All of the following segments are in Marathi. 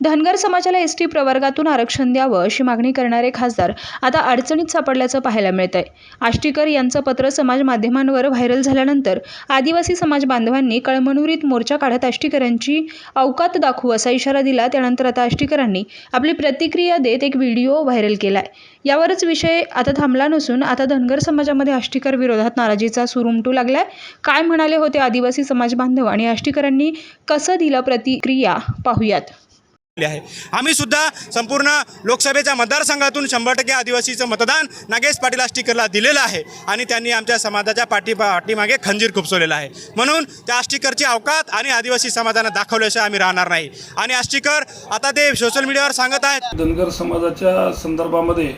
धनगर समाजाला एस टी प्रवर्गातून आरक्षण द्यावं अशी मागणी करणारे खासदार आता अडचणीत सापडल्याचं पाहायला मिळत आहे आष्टीकर यांचं पत्र समाज माध्यमांवर व्हायरल झाल्यानंतर आदिवासी समाज बांधवांनी कळमनुरीत मोर्चा काढत आष्टीकरांची अवकात दाखवू असा इशारा दिला. त्यानंतर आता आष्टीकरांनी आपली प्रतिक्रिया देत एक व्हिडिओ व्हायरल केलाय. यावरच विषय आता थांबला नसून आता धनगर समाजामध्ये आष्टीकर विरोधात नाराजीचा सूर उमटू लागलाय. काय म्हणाले होते आदिवासी समाज बांधव आणि आष्टीकरांनी कसं दिलं प्रतिक्रिया? पाहूयात. आहे. आम्ही सुद्धा संपूर्ण लोकसभेच्या मतदारसंघातून शंभर टक्के आदिवासीचं मतदान नागेश पाटील आष्टीकरला दिलेलं आहे आणि त्यांनी आमच्या समाजाच्या पाठी पाठीमागे खंजीर खुपसवलेला आहे. म्हणून त्या आष्टीकरची अवकात आणि आदिवासी समाजानं दाखवल्याशिवाय आम्ही राहणार नाही. आणि आष्टीकर आता ते सोशल मीडियावर सांगत आहेत. धनगर समाजाच्या संदर्भामध्ये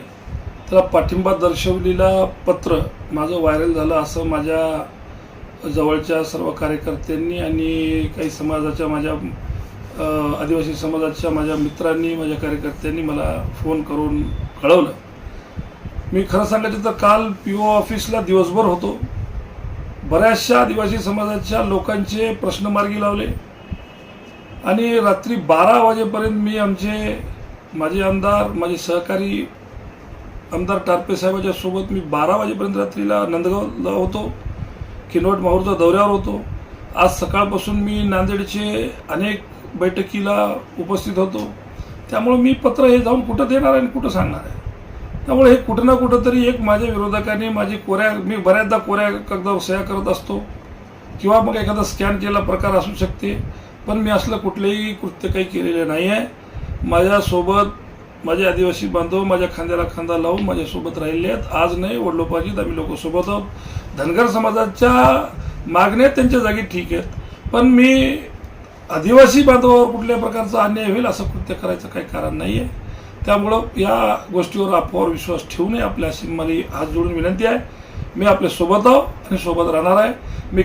त्याला पाठिंबा दर्शवलेला पत्र माझं व्हायरल झालं असं माझ्या जवळच्या सर्व कार्यकर्त्यांनी आणि काही समाजाच्या माझ्या आदिवासी समाजाच्या माझ्या मित्रांनी माझ्या कार्यकर्त्यांनी मला फोन करून कळवलं. मी खरं सांगायचं तर काल पी ओ ऑफिसला दिवसभर होतो. बऱ्याचशा आदिवासी समाजाच्या लोकांचे प्रश्न मार्गी लावले. आणि रात्री बारा वाजेपर्यंत मी आमचे माझे आमदार माझे सहकारी आमदार टारपे साहेबाच्या सोबत मी बारा वाजेपर्यंत रात्रीला नंदगावला होतो. किनवट माहूरच्या दौऱ्यावर होतो. आज सकाळपासून मी नांदेडचे अनेक बैठकीला उपस्थित होतो. त्यामुळे मी पत्र हे जाऊन कुठं देणार आहे आणि कुठं सांगणार आहे? त्यामुळे हे कुठं ना कुठं तरी एक माझ्या विरोधकाने माझी कोऱ्या मी बऱ्याचदा कोऱ्या कागदावर सह्या करत असतो. किंवा मग एखादा स्कॅन केलेला प्रकार असू शकते. पण मी असलं कुठलंही कृत्य काही केलेलं नाही आहे. माझ्यासोबत माझे आदिवासी बांधव माझ्या खांद्याला खांदा लावून माझ्यासोबत राहिले आहेत. आज नाही वडलोपाजीत आम्ही लोक सोबत आहोत. धनगर समाजाच्या मागण्या त्यांच्या जागी ठीक आहेत. पण मी आदिवासी बांधवावर कुठल्या प्रकारचा अन्याय होईल असं कृत्य करायचं काही कारण नाही आहे त्यामुळं या गोष्टीवर अफवावर विश्वास ठेवू नये. आपल्या अशी मला हात जोडून विनंती आहे. मी आपल्यासोबत आहो आणि सोबत राहणार आहे. मी